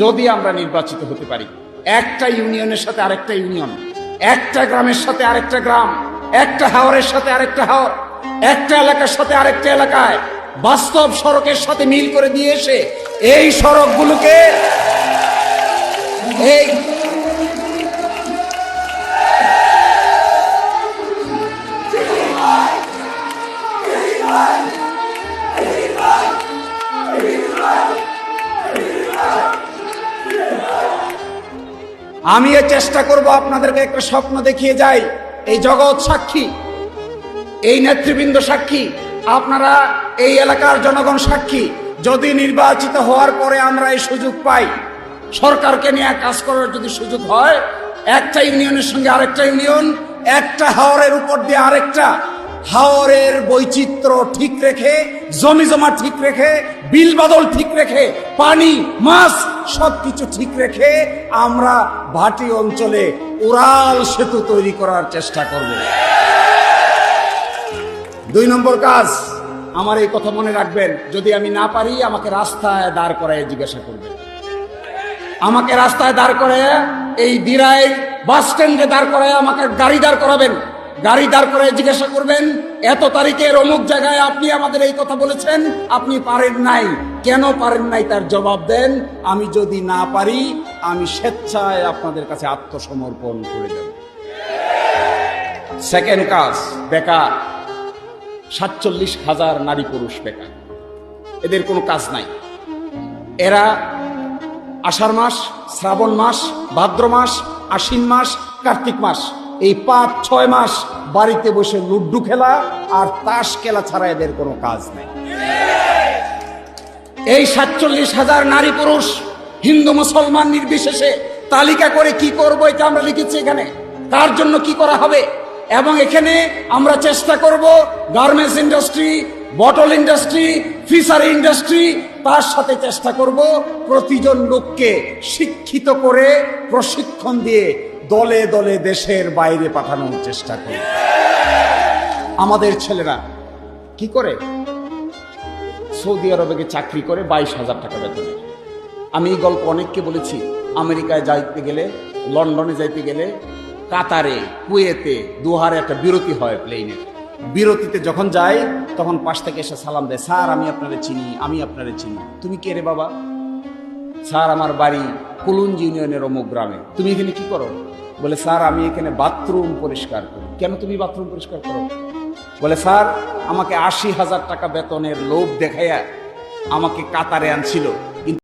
যদি আমরা নির্বাচিত হতে পারি, একটা ইউনিয়নের সাথে আরেকটা ইউনিয়ন, একটা গ্রামের সাথে আরেকটা গ্রাম, একটা হাওরের সাথে আরেকটা হাওর, একটা এলাকার সাথে আরেকটা এলাকায় বাস্তব সড়কের সাথে মিল করে দিয়ে এসে এই সড়কগুলোকে এই আমি এ চেষ্টা করব আপনাদেরকে একটা স্বপ্ন দেখিয়ে যাই। এই জগৎ সাক্ষী, এই নেতৃবৃন্দ সাক্ষী, আপনারা এই এলাকার জনগণ সাক্ষী। যদি নির্বাচিত হওয়ার পরে আমরা এই সুযোগ পাই, সরকারকে নিয়ে কাজ করার যদি সুযোগ হয়, একটা ইউনিয়নের সঙ্গে আরেকটা ইউনিয়ন, একটা হাওরের উপর দিয়ে আরেকটা হাওরের বৈচিত্র্য ঠিক রেখে, জমি জমা ঠিক রেখে, বিল বাদল ঠিক রেখে, পানি, মাছ সবকিছু ঠিক রেখে আমরা ভাটি অঞ্চলে উড়াল সেতু তৈরি করার চেষ্টা করব। দুই নম্বর কাজ, আমার এই কথা মনে রাখবেন, যদি আমি না পারি, আমাকে রাস্তায় দাঁড় করায় জিজ্ঞাসা করবেন। আমাকে রাস্তায় দাঁড় করে এই দিরাই বাস স্ট্যান্ডে দাঁড় করায় আমাকে গাড়ি দাঁড় করাবেন। গাড়ি দাঁড় করে জিজ্ঞাসা করবেন, এত তারিখের অমুক জায়গায় আপনি আমাদের এই কথা বলেছেন, আপনি পারেন নাই। কেন পারেন নাই তার জবাব দেন, আমি যদি না পারি, আমি স্বেচ্ছায় আপনাদের কাছে আত্মসমর্পণ করে দেব। সেকেন্ড কাজ, বেকার। সাতচল্লিশ হাজার নারী পুরুষ বেকার। এদের কোনো কাজ নাই। এরা আষাঢ় মাস, শ্রাবণ মাস, ভাদ্র মাস, আশ্বিন মাস, কার্তিক মাস। এই পাঁচ, ছয় মাস বাড়িতে বসে লুড্ডু খেলা আর তাস খেলা ছাড়া এদের কোনো কাজ নেই। এই সাতচল্লিশ হাজার নারী পুরুষ হিন্দু মুসলমান নির্বিশেষে তালিকা করে কি করব এটা আমরা লিখেছি এখানে। তার জন্য কি করা হবে? এবং এখানে আমরা চেষ্টা করব garments industry, bottle industry, fishery industry, তার সাথে চেষ্টা করব প্রতিজন লোককে শিক্ষিত করে প্রশিক্ষণ দিয়ে দলে দলে দেশের বাইরে পাঠানোর চেষ্টা করব আমাদের ছেলেরা কি করে? সৌদি আরবে চাকরি করে বাইশ হাজার টাকা বেতনে আমি এই গল্প অনেককে বলেছি, আমেরিকায় যাইতে গেলে, লন্ডনে যাইতে গেলে, কাতারে, কুয়েতে, দুহারে একটা বিরতি হয় প্লেনের বিরতিতে যখন যাই, তখন পাশ থেকে এসে সালাম দেয়, স্যার, আমি আপনারে চিনি, আমি আপনারে চিনি। তুমি কে রে বাবা? স্যার, আমার বাড়ি কুলুঞ্জ ইউনিয়নের অমুক গ্রামে। তুমি এখানে কি করো? বলে, স্যার, আমি এখানে বাথরুম পরিষ্কার করি। কেন তুমি বাথরুম পরিষ্কার করো? বলে, স্যার, আমাকে আশি হাজার টাকা বেতনের লোভ দেখাইয়া আমাকে কাতারে আনছিল।